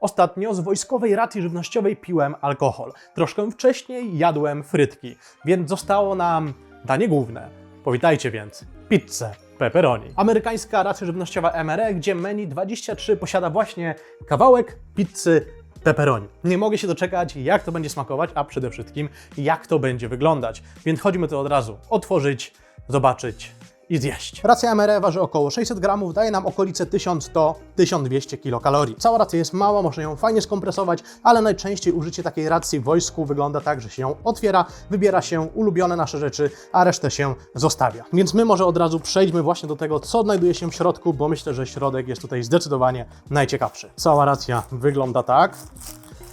Ostatnio z wojskowej racji żywnościowej piłem alkohol. Troszkę wcześniej jadłem frytki, więc zostało nam danie główne. Powitajcie więc pizzę pepperoni. Amerykańska racja żywnościowa MRE, gdzie menu 23 posiada właśnie kawałek pizzy pepperoni. Nie mogę się doczekać, jak to będzie smakować, a przede wszystkim jak to będzie wyglądać. Więc chodźmy to od razu otworzyć, zobaczyć i zjeść. Racja MRE waży około 600 gramów, daje nam okolice 1100-1200 kilokalorii. Cała racja jest mała, można ją fajnie skompresować, ale najczęściej użycie takiej racji w wojsku wygląda tak, że się ją otwiera, wybiera się ulubione nasze rzeczy, a resztę się zostawia. Więc my może od razu przejdźmy właśnie do tego, co znajduje się w środku, bo myślę, że środek jest tutaj zdecydowanie najciekawszy. Cała racja wygląda tak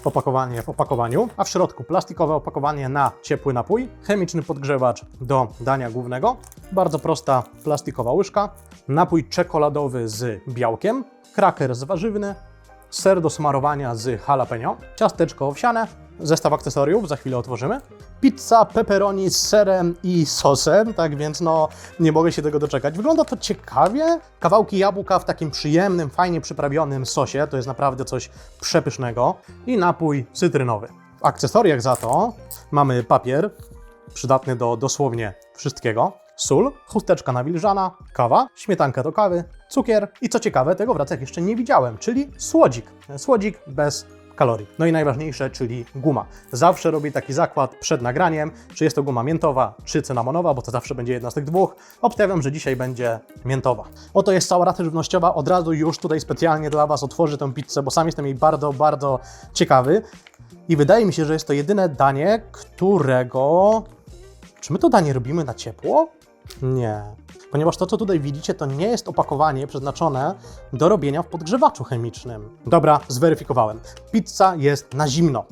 opakowanie w opakowaniu, a w środku plastikowe opakowanie na ciepły napój, chemiczny podgrzewacz do dania głównego, bardzo prosta plastikowa łyżka, napój czekoladowy z białkiem, kraker z warzywny, ser do smarowania z jalapeno, ciasteczko owsiane, zestaw akcesoriów, za chwilę otworzymy, pizza pepperoni z serem i sosem, tak więc no nie mogę się tego doczekać. Wygląda to ciekawie, kawałki jabłka w takim przyjemnym, fajnie przyprawionym sosie, to jest naprawdę coś przepysznego i napój cytrynowy. W akcesoriach za to mamy papier, przydatny do dosłownie wszystkiego, sól, chusteczka nawilżana, kawa, śmietanka do kawy, cukier i co ciekawe, tego w racjach jeszcze nie widziałem, czyli słodzik. Słodzik bez kalorii. No i najważniejsze, czyli guma. Zawsze robię taki zakład przed nagraniem, czy jest to guma miętowa, czy cynamonowa, bo to zawsze będzie jedna z tych dwóch. Obstawiam, że dzisiaj będzie miętowa. Oto jest cała rata żywnościowa. Od razu już tutaj specjalnie dla Was otworzę tę pizzę, bo sam jestem jej bardzo, bardzo ciekawy. I wydaje mi się, że jest to jedyne danie, którego... Czy my to danie robimy na ciepło? Nie. Ponieważ to, co tutaj widzicie, to nie jest opakowanie przeznaczone do robienia w podgrzewaczu chemicznym. Dobra, zweryfikowałem. Pizza jest na zimno.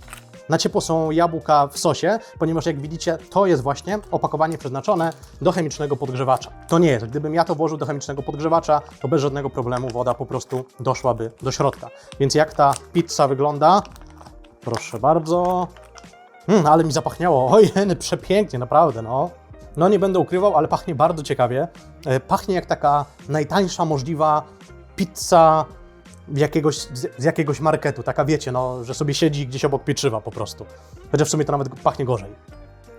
Na ciepło są jabłka w sosie, ponieważ jak widzicie, to jest właśnie opakowanie przeznaczone do chemicznego podgrzewacza. To nie jest. Gdybym ja to włożył do chemicznego podgrzewacza, to bez żadnego problemu woda po prostu doszłaby do środka. Więc jak ta pizza wygląda? Proszę bardzo. Mm, ale mi zapachniało. Ojej, przepięknie, naprawdę, no. No nie będę ukrywał, ale pachnie bardzo ciekawie. E, Pachnie jak taka najtańsza możliwa pizza jakiegoś, z jakiegoś marketu. Taka wiecie, no, że sobie siedzi gdzieś obok pieczywa po prostu. Chociaż w sumie to nawet pachnie gorzej.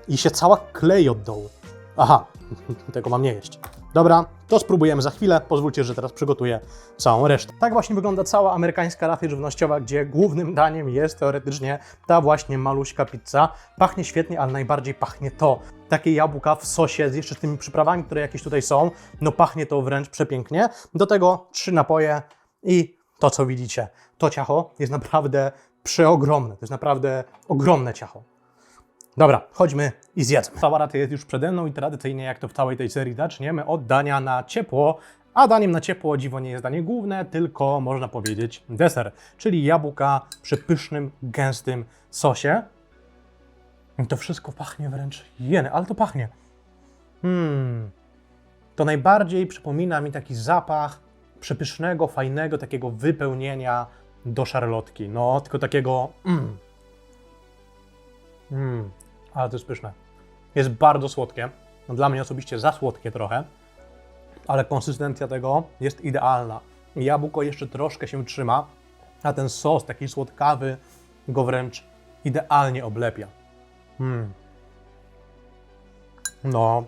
I się cała klei od dołu. Aha, tego mam nie jeść. Dobra, to spróbujemy za chwilę. Pozwólcie, że teraz przygotuję całą resztę. Tak właśnie wygląda cała amerykańska racja żywnościowa, gdzie głównym daniem jest teoretycznie ta właśnie maluśka pizza. Pachnie świetnie, ale najbardziej pachnie to. Takie jabłka w sosie z jeszcze tymi przyprawami, które jakieś tutaj są. No pachnie to wręcz przepięknie. Do tego trzy napoje i to, co widzicie. To ciacho jest naprawdę przeogromne. To jest naprawdę ogromne ciacho. Dobra, chodźmy i zjedzmy. Rata jest już przede mną i tradycyjnie, jak to w całej tej serii, zaczniemy od dania na ciepło. A daniem na ciepło, dziwo, nie jest danie główne, tylko można powiedzieć deser, czyli jabłka przy pysznym, gęstym sosie. I to wszystko pachnie wręcz jeny, ale to pachnie. Hmm. To najbardziej przypomina mi taki zapach przepysznego, fajnego takiego wypełnienia do szarlotki. No, tylko takiego. Mm. Ale to jest pyszne. Jest bardzo słodkie. No, dla mnie osobiście za słodkie trochę, ale konsystencja tego jest idealna. Jabłko jeszcze troszkę się trzyma, a ten sos taki słodkawy go wręcz idealnie oblepia. Mm. No,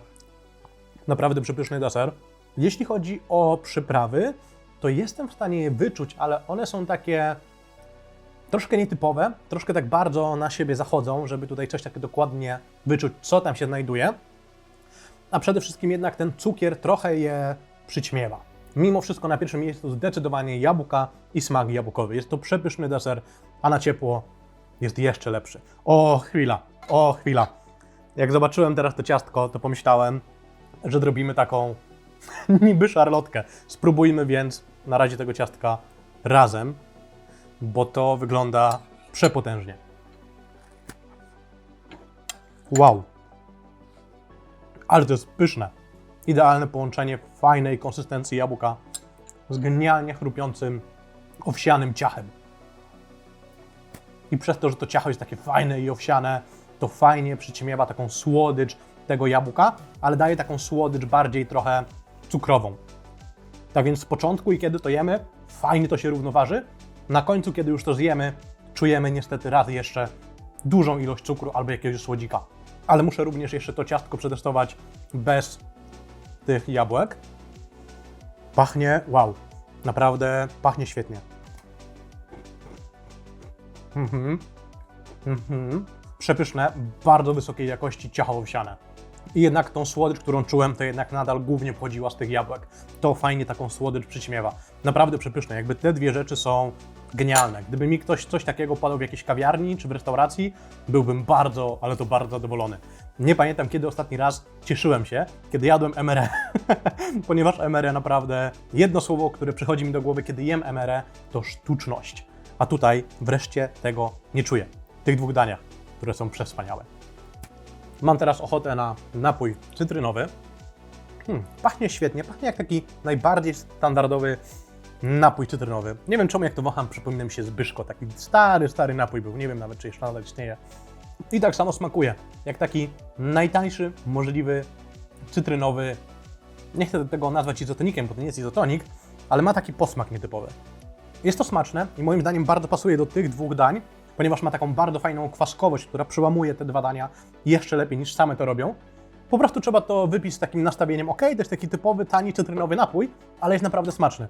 naprawdę przepyszny deser. Jeśli chodzi o przyprawy, to jestem w stanie je wyczuć, ale one są takie troszkę nietypowe, troszkę tak bardzo na siebie zachodzą, żeby tutaj coś takiego dokładnie wyczuć, co tam się znajduje. A przede wszystkim jednak ten cukier trochę je przyćmiewa. Mimo wszystko na pierwszym miejscu zdecydowanie jabłka i smak jabłkowy. Jest to przepyszny deser, a na ciepło jest jeszcze lepszy. O, chwila, o, chwila. Jak zobaczyłem teraz to ciastko, to pomyślałem, że zrobimy taką niby szarlotkę. Spróbujmy więc na razie tego ciastka razem, bo to wygląda przepotężnie. Wow. Ale to jest pyszne. Idealne połączenie fajnej konsystencji jabłka z genialnie chrupiącym owsianym ciachem. I przez to, że to ciacho jest takie fajne i owsiane, to fajnie przyćmiewa taką słodycz tego jabłka, ale daje taką słodycz bardziej trochę cukrową. Tak więc z początku i kiedy to jemy, fajnie to się równoważy, Na końcu, kiedy już to zjemy, czujemy niestety raz jeszcze dużą ilość cukru albo jakiegoś słodzika. Ale muszę również jeszcze to ciastko przetestować bez tych jabłek. Pachnie, wow, naprawdę pachnie świetnie. Mhm. Mhm. Przepyszne, bardzo wysokiej jakości ciacho owsiane. I jednak tą słodycz, którą czułem, to jednak nadal głównie pochodziła z tych jabłek. To fajnie taką słodycz przyćmiewa. Naprawdę przepyszne. Jakby te dwie rzeczy są genialne. Gdyby mi ktoś coś takiego podał w jakiejś kawiarni czy w restauracji, byłbym bardzo, ale to bardzo zadowolony. Nie pamiętam, kiedy ostatni raz cieszyłem się, kiedy jadłem MRE, ponieważ MRE naprawdę, jedno słowo, które przychodzi mi do głowy, kiedy jem MRE, to sztuczność. A tutaj wreszcie tego nie czuję. W tych dwóch daniach, które są przewspaniałe. Mam teraz ochotę na napój cytrynowy. Hmm, pachnie świetnie, pachnie jak taki najbardziej standardowy napój cytrynowy. Nie wiem czemu, jak to waham, przypomina mi się Zbyszko. Taki stary, stary napój był. Nie wiem nawet, czy jeszcze nadal istnieje. I tak samo smakuje. Jak taki najtańszy, możliwy, cytrynowy. Nie chcę tego nazwać izotonikiem, bo to nie jest izotonik, ale ma taki posmak nietypowy. Jest to smaczne i moim zdaniem bardzo pasuje do tych dwóch dań, ponieważ ma taką bardzo fajną kwaskowość, która przełamuje te dwa dania jeszcze lepiej niż same to robią. Po prostu trzeba to wypić z takim nastawieniem, ok, to jest taki typowy, tani, cytrynowy napój, ale jest naprawdę smaczny.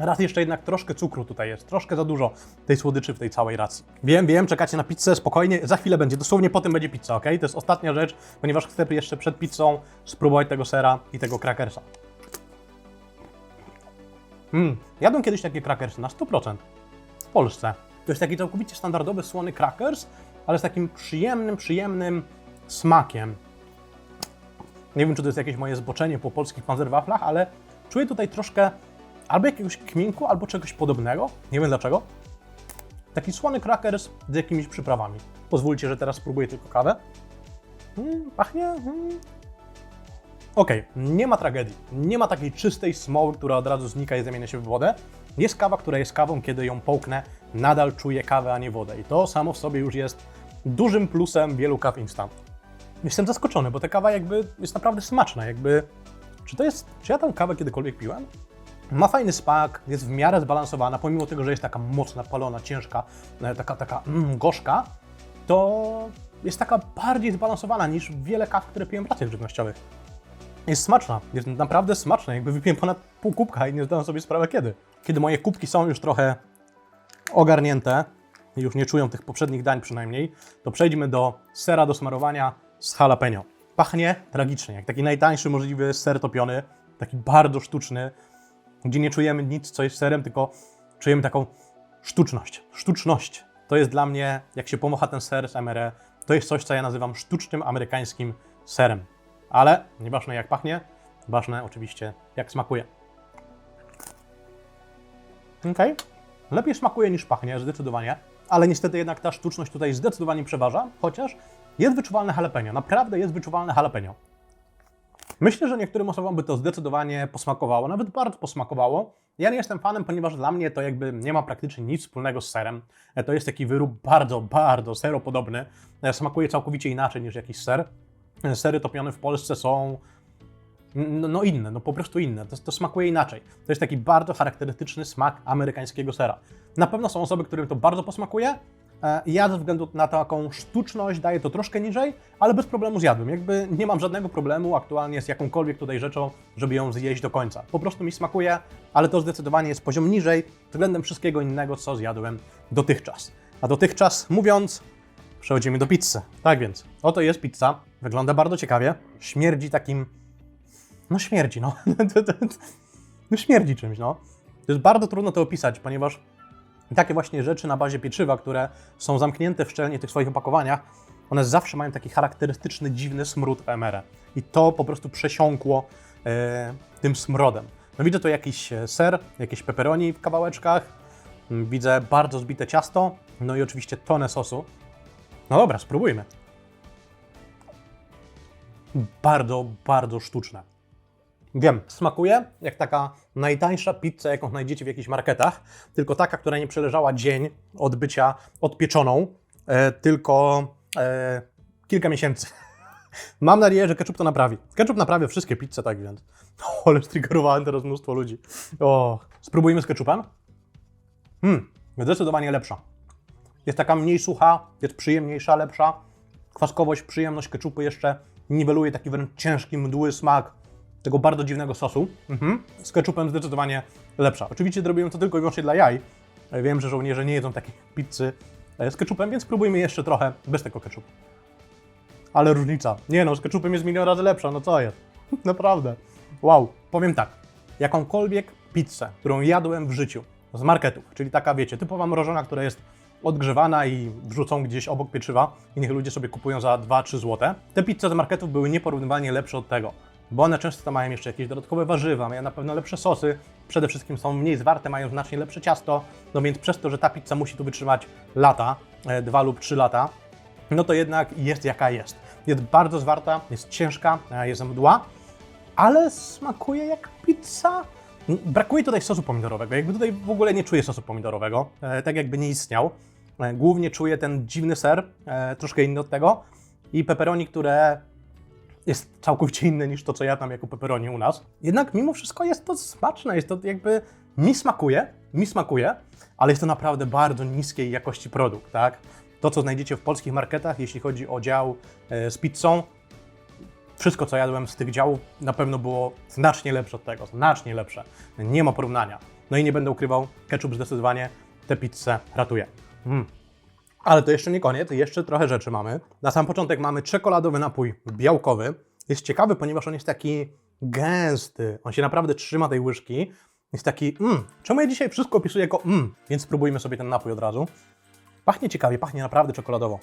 Raz jeszcze jednak troszkę cukru tutaj jest, troszkę za dużo tej słodyczy w tej całej racji. Wiem, wiem, czekacie na pizzę, spokojnie, za chwilę będzie, dosłownie potem będzie pizza, ok? To jest ostatnia rzecz, ponieważ chcę jeszcze przed pizzą spróbować tego sera i tego krakersa. Mm, jadłem kiedyś takie krakersy na 100% w Polsce. To jest taki całkowicie standardowy słony crackers, ale z takim przyjemnym, przyjemnym smakiem. Nie wiem, czy to jest jakieś moje zboczenie po polskich panzerwaflach, ale czuję tutaj troszkę albo jakiegoś kminku, albo czegoś podobnego. Nie wiem dlaczego. Taki słony crackers z jakimiś przyprawami. Pozwólcie, że teraz spróbuję tylko kawę. Mm, pachnie. Mm. Okej, nie ma tragedii. Nie ma takiej czystej smoły, która od razu znika i zamienia się w wodę. Jest kawa, która jest kawą, kiedy ją połknę, nadal czuję kawę, a nie wodę. I to samo w sobie już jest dużym plusem wielu kaw instant. Jestem zaskoczony, bo ta kawa jakby jest naprawdę smaczna. Jakby, czy to jest, czy ja tę kawę kiedykolwiek piłem? Ma fajny smak, jest w miarę zbalansowana, pomimo tego, że jest taka mocna, palona, ciężka, e, taka, taka mm, gorzka, to jest taka bardziej zbalansowana niż wiele kaw, które piłem w racjach żywnościowych. Jest smaczna, jest naprawdę smaczna, jakby wypiłem ponad pół kubka i nie zdałem sobie sprawy kiedy. Kiedy moje kubki są już trochę ogarnięte, już nie czują tych poprzednich dań przynajmniej, to przejdźmy do sera do smarowania z jalapeno. Pachnie tragicznie, jak taki najtańszy możliwy ser topiony, taki bardzo sztuczny, gdzie nie czujemy nic, co jest serem, tylko czujemy taką sztuczność. Sztuczność. To jest dla mnie, jak się pomocha ten ser z MRE, to jest coś, co ja nazywam sztucznym amerykańskim serem. Ale nieważne jak pachnie, ważne oczywiście jak smakuje. Okej, lepiej smakuje niż pachnie, zdecydowanie, ale niestety jednak ta sztuczność tutaj zdecydowanie przeważa, chociaż jest wyczuwalne jalapeno, naprawdę jest wyczuwalne jalapeno. Myślę, że niektórym osobom by to zdecydowanie posmakowało, nawet bardzo posmakowało. Ja nie jestem fanem, ponieważ dla mnie to jakby nie ma praktycznie nic wspólnego z serem. E, To jest taki wyrób bardzo, bardzo seropodobny. E, Smakuje całkowicie inaczej niż jakiś ser. E, Sery topione w Polsce są no, no inne, no po prostu inne. To, to smakuje inaczej. To jest taki bardzo charakterystyczny smak amerykańskiego sera. Na pewno są osoby, którym to bardzo posmakuje. E, Ja ze względu na taką sztuczność daję to troszkę niżej, ale bez problemu zjadłem. Jakby nie mam żadnego problemu aktualnie z jakąkolwiek tutaj rzeczą, żeby ją zjeść do końca. Po prostu mi smakuje, ale to zdecydowanie jest poziom niżej względem wszystkiego innego, co zjadłem dotychczas. A dotychczas mówiąc, przechodzimy do pizzy. Tak więc, oto jest pizza. Wygląda bardzo ciekawie. Śmierdzi takim no śmierdzi, no. no śmierdzi czymś, no. To jest bardzo trudno to opisać, ponieważ takie właśnie rzeczy na bazie pieczywa, które są zamknięte w szczelnie tych swoich opakowaniach, one zawsze mają taki charakterystyczny, dziwny smród MR. I to po prostu przesiąkło e, tym smrodem. No widzę tu jakiś e, ser, jakieś pepperoni w kawałeczkach, mm, widzę bardzo zbite ciasto, no i oczywiście tonę sosu. No dobra, spróbujmy. Bardzo, bardzo sztuczne. Wiem, smakuje jak taka najtańsza pizza, jaką znajdziecie w jakichś marketach, tylko taka, która nie przeleżała dzień od bycia odpieczoną, e, tylko e, kilka miesięcy. Mam nadzieję, że ketchup to naprawi. Ketchup naprawia wszystkie pizze, tak więc. O, ale striggerowałem teraz mnóstwo ludzi. O, spróbujmy z ketchupem. Hmm, zdecydowanie lepsza. Jest taka mniej sucha, jest przyjemniejsza, lepsza. Kwaskowość, przyjemność keczupu jeszcze niweluje taki wręcz ciężki, mdły smak tego bardzo dziwnego sosu. Mhm. Z keczupem zdecydowanie lepsza. Oczywiście zrobiłem to tylko i wyłącznie dla jaj. Wiem, że żołnierze nie jedzą takiej pizzy e, z keczupem, więc spróbujmy jeszcze trochę bez tego keczupu. Ale różnica. Nie no, z keczupem jest milion razy lepsza, no co jest? Naprawdę. Wow. Powiem tak, jakąkolwiek pizzę, którą jadłem w życiu z marketów, czyli taka, wiecie, typowa mrożona, która jest odgrzewana i wrzucą gdzieś obok pieczywa i niech ludzie sobie kupują za 2-3 zł. Te pizze z marketów były nieporównywalnie lepsze od tego, bo one często mają jeszcze jakieś dodatkowe warzywa, mają na pewno lepsze sosy, przede wszystkim są mniej zwarte, mają znacznie lepsze ciasto, no więc przez to, że ta pizza musi tu wytrzymać lata, e, dwa lub trzy lata, no to jednak jest jaka jest. Jest bardzo zwarta, jest ciężka, jest mdła, ale smakuje jak pizza. Brakuje tutaj sosu pomidorowego, jakby tutaj w ogóle nie czuję sosu pomidorowego, e, tak jakby nie istniał. E, Głównie czuję ten dziwny ser, troszkę inny od tego i pepperoni, które jest całkowicie inne niż to, co ja tam jako pepperoni u nas. Jednak mimo wszystko jest to smaczne, jest to jakby mi smakuje, mi smakuje, ale jest to naprawdę bardzo niskiej jakości produkt, tak? To, co znajdziecie w polskich marketach, jeśli chodzi o dział e, z pizzą, wszystko, co jadłem z tych działów, na pewno było znacznie lepsze od tego, znacznie lepsze. Nie ma porównania. No i nie będę ukrywał, ketchup zdecydowanie tę pizzę ratuje. Mm. Ale to jeszcze nie koniec, jeszcze trochę rzeczy mamy. Na sam początek mamy czekoladowy napój białkowy. Jest ciekawy, ponieważ on jest taki gęsty. On się naprawdę trzyma tej łyżki. Jest taki, mm, czemu ja dzisiaj wszystko opisuję jako mm, więc spróbujmy sobie ten napój od razu. Pachnie ciekawie, pachnie naprawdę czekoladowo.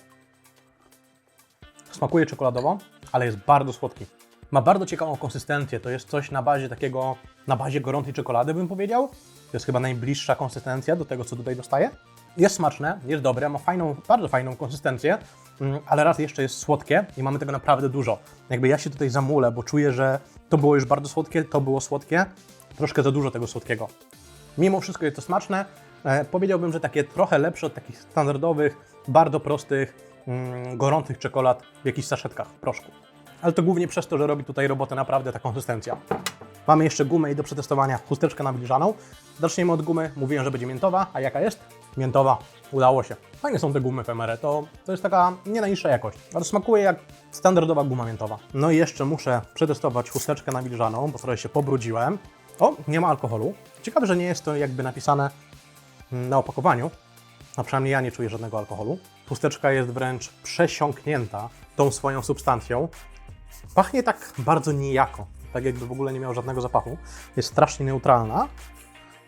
Smakuje czekoladowo, ale jest bardzo słodki. Ma bardzo ciekawą konsystencję. To jest coś na bazie takiego, na bazie gorącej czekolady, bym powiedział. To jest chyba najbliższa konsystencja do tego, co tutaj dostaję. Jest smaczne, jest dobre, ma fajną, bardzo fajną konsystencję, mm, ale raz jeszcze jest słodkie i mamy tego naprawdę dużo. Jakby ja się tutaj zamulę, bo czuję, że to było już bardzo słodkie, to było słodkie, troszkę za dużo tego słodkiego. Mimo wszystko jest to smaczne. E, powiedziałbym, że takie trochę lepsze od takich standardowych, bardzo prostych, mm, gorących czekolad w jakichś saszetkach proszku. Ale to głównie przez to, że robi tutaj robotę naprawdę ta konsystencja. Mamy jeszcze gumę i do przetestowania chusteczkę nawilżaną. Zaczniemy od gumy. Mówiłem, że będzie miętowa, a jaka jest? Miętowa. Udało się. Fajne są te gumy FMR. To, to jest taka nie najniższa jakość, ale smakuje jak standardowa guma miętowa. No i jeszcze muszę przetestować chusteczkę nawilżaną, bo trochę się pobrudziłem. O, nie ma alkoholu. Ciekawe, że nie jest to jakby napisane na opakowaniu, a przynajmniej ja nie czuję żadnego alkoholu. Chusteczka jest wręcz przesiąknięta tą swoją substancją. Pachnie tak bardzo nijako, tak jakby w ogóle nie miał żadnego zapachu. Jest strasznie neutralna,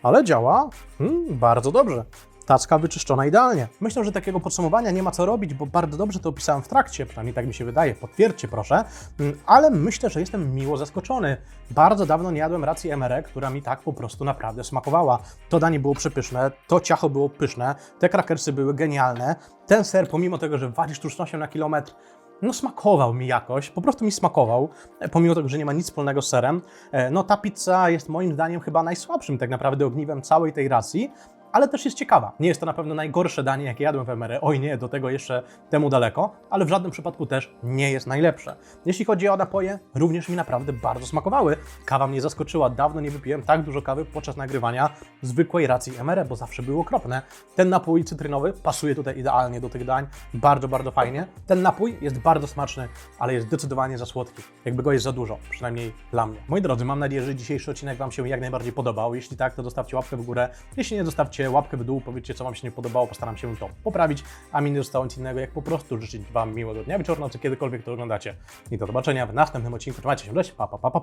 ale działa hmm, bardzo dobrze. Tacka wyczyszczona idealnie. Myślę, że takiego podsumowania nie ma co robić, bo bardzo dobrze to opisałem w trakcie, przynajmniej tak mi się wydaje, potwierdźcie proszę, Mm, ale myślę, że jestem miło zaskoczony. Bardzo dawno nie jadłem racji MRE, która mi tak po prostu naprawdę smakowała. To danie było przepyszne, to ciacho było pyszne, te krakersy były genialne, ten ser, pomimo tego, że wali sztucznością na kilometr, no smakował mi jakoś, po prostu mi smakował, pomimo tego, że nie ma nic wspólnego z serem. E, No ta pizza jest moim zdaniem chyba najsłabszym tak naprawdę ogniwem całej tej racji, ale też jest ciekawa. Nie jest to na pewno najgorsze danie, jakie jadłem w MRE. Oj nie, do tego jeszcze temu daleko, ale w żadnym przypadku też nie jest najlepsze. Jeśli chodzi o napoje, również mi naprawdę bardzo smakowały. Kawa mnie zaskoczyła. Dawno nie wypiłem tak dużo kawy podczas nagrywania zwykłej racji MRE, bo zawsze było okropne. Ten napój cytrynowy pasuje tutaj idealnie do tych dań. Bardzo, bardzo fajnie. Ten napój jest bardzo smaczny, ale jest zdecydowanie za słodki. Jakby go jest za dużo, przynajmniej dla mnie. Moi drodzy, mam nadzieję, że dzisiejszy odcinek Wam się jak najbardziej podobał. Jeśli tak, to zostawcie łapkę w górę. Jeśli nie, łapkę w dół, powiedzcie, co Wam się nie podobało, postaram się to poprawić, a mi nie zostało nic innego, jak po prostu życzyć Wam miłego dnia, wieczoru, nocy, kiedykolwiek to oglądacie. I do zobaczenia w następnym odcinku. Trzymajcie się, cześć, pa, pa, pa. pa.